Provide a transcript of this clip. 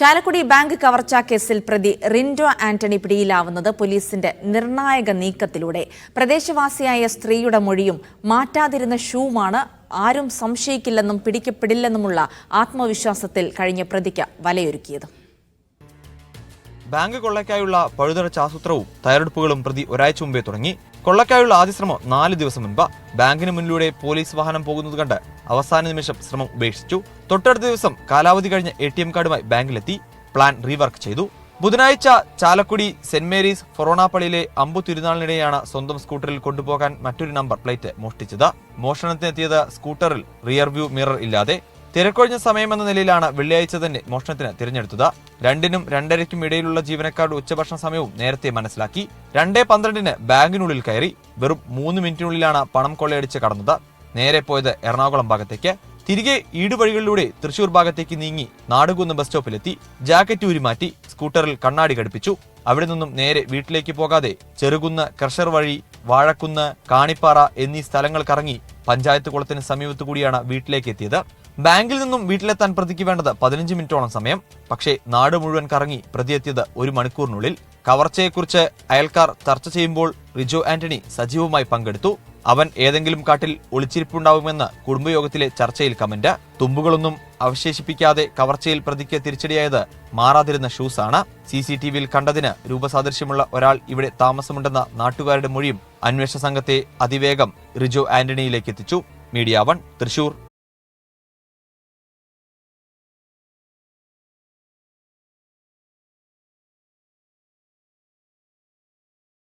Chalakudy bank കവർച്ചാ കേസിൽ പ്രതി റിൻഡോ ആന്റണി പിടിയിലാവുന്നത് പോലീസിന്റെ നിർണായക നീക്കത്തിലൂടെ. പ്രദേശവാസിയായ സ്ത്രീയുടെ മൊഴിയും മാറ്റാതിരുന്ന ഷൂമാണ് ആരും സംശയിക്കില്ലെന്നും പിടിക്കപ്പെടില്ലെന്നുമുള്ള ആത്മവിശ്വാസത്തിൽ കഴിഞ്ഞ പ്രതിക്ക് വലയൊരുക്കിയത്. ബാങ്ക് കൊള്ളയ്ക്കായുള്ള പഴുതടച്ച ആസൂത്രവും തയ്യാറെടുപ്പുകളും പ്രതി ഒരാഴ്ച മുമ്പേ തുടങ്ങി. കൊള്ളയ്ക്കായുള്ള ആദ്യ ശ്രമം നാല് ദിവസം മുൻപ്. ബാങ്കിന് മുന്നിലൂടെ പോലീസ് വാഹനം പോകുന്നത് കണ്ട് അവസാന നിമിഷം ശ്രമം ഉപേക്ഷിച്ചു. തൊട്ടടുത്ത ദിവസം കാലാവധി കഴിഞ്ഞ എ ടി എം കാർഡുമായി ബാങ്കിലെത്തി. പ്ലാൻ റീവർക്ക് ചെയ്തു. ബുധനാഴ്ച ചാലക്കുടി സെന്റ് മേരീസ് ഫൊറോണാപ്പള്ളിയിലെ അമ്പു തിരുനാളിനിടെയാണ് സ്വന്തം സ്കൂട്ടറിൽ കൊണ്ടുപോകാൻ മറ്റൊരു നമ്പർ പ്ലേറ്റ് മോഷ്ടിച്ചത്. മോഷണത്തിനെത്തിയത് സ്കൂട്ടറിൽ റിയർ വ്യൂ മിറർ ഇല്ലാതെ തിരക്കൊഴിഞ്ഞ സമയമെന്ന നിലയിലാണ് വെള്ളിയാഴ്ച തന്നെ മോഷണത്തിന് തിരഞ്ഞെടുത്തത്. രണ്ടിനും രണ്ടരയ്ക്കും ഇടയിലുള്ള ജീവനക്കാരുടെ ഉച്ചഭക്ഷണ സമയവും നേരത്തെ മനസ്സിലാക്കി. രണ്ടേ പന്ത്രണ്ടിന് ബാങ്കിനുള്ളിൽ കയറി വെറും മൂന്ന് മിനിറ്റിനുള്ളിലാണ് പണം കൊള്ളയടിച്ച് കടന്നത്. നേരെ പോയത് എറണാകുളം ഭാഗത്തേക്ക്. തിരികെ ഈടുവഴികളിലൂടെ തൃശൂർ ഭാഗത്തേക്ക് നീങ്ങി നാടുകുന്ന് ബസ് സ്റ്റോപ്പിലെത്തി. ജാക്കറ്റ് ഊരിമാറ്റി സ്കൂട്ടറിൽ കണ്ണാടി ഘടിപ്പിച്ചു. അവിടെ നിന്നും നേരെ വീട്ടിലേക്ക് പോകാതെ ചെറുകുന്ന് ക്രഷർ വഴി വാഴക്കുന്ന് കാണിപ്പാറ എന്നീ സ്ഥലങ്ങൾ കറങ്ങി പഞ്ചായത്ത് കുളത്തിന് സമീപത്തു കൂടിയാണ് വീട്ടിലേക്ക് എത്തിയത്. ബാങ്കിൽ നിന്നും വീട്ടിലെത്താൻ പ്രതിക്ക് വേണ്ടത് പതിനഞ്ച് മിനിറ്റോളം സമയം. പക്ഷേ നാട് മുഴുവൻ കറങ്ങി പ്രതിയെത്തിയത് ഒരു മണിക്കൂറിനുള്ളിൽ. കവർച്ചയെക്കുറിച്ച് അയൽക്കാർ ചർച്ച ചെയ്യുമ്പോൾ റിജോ ആന്റണി സജീവമായി പങ്കെടുത്തു. അവൻ ഏതെങ്കിലും കാട്ടിൽ ഒളിച്ചിരിപ്പുണ്ടാവുമെന്ന് കുടുംബയോഗത്തിലെ ചർച്ചയിൽ കമന്റ്. തുമ്പുകളൊന്നും അവശേഷിപ്പിക്കാതെ കവർച്ചയിൽ പ്രതിക്ക് തിരിച്ചടിയായത് മാറാതിരുന്ന ഷൂസാണ്. സി സി ടി വിയിൽ കണ്ടതിന് രൂപസാദൃശ്യമുള്ള ഒരാൾ ഇവിടെ താമസമുണ്ടെന്ന നാട്ടുകാരുടെ മൊഴിയും അന്വേഷണ സംഘത്തെ അതിവേഗം റിജോ ആന്റണിയിലേക്ക് എത്തിച്ചു മീഡിയ വൺ തൃശൂർ.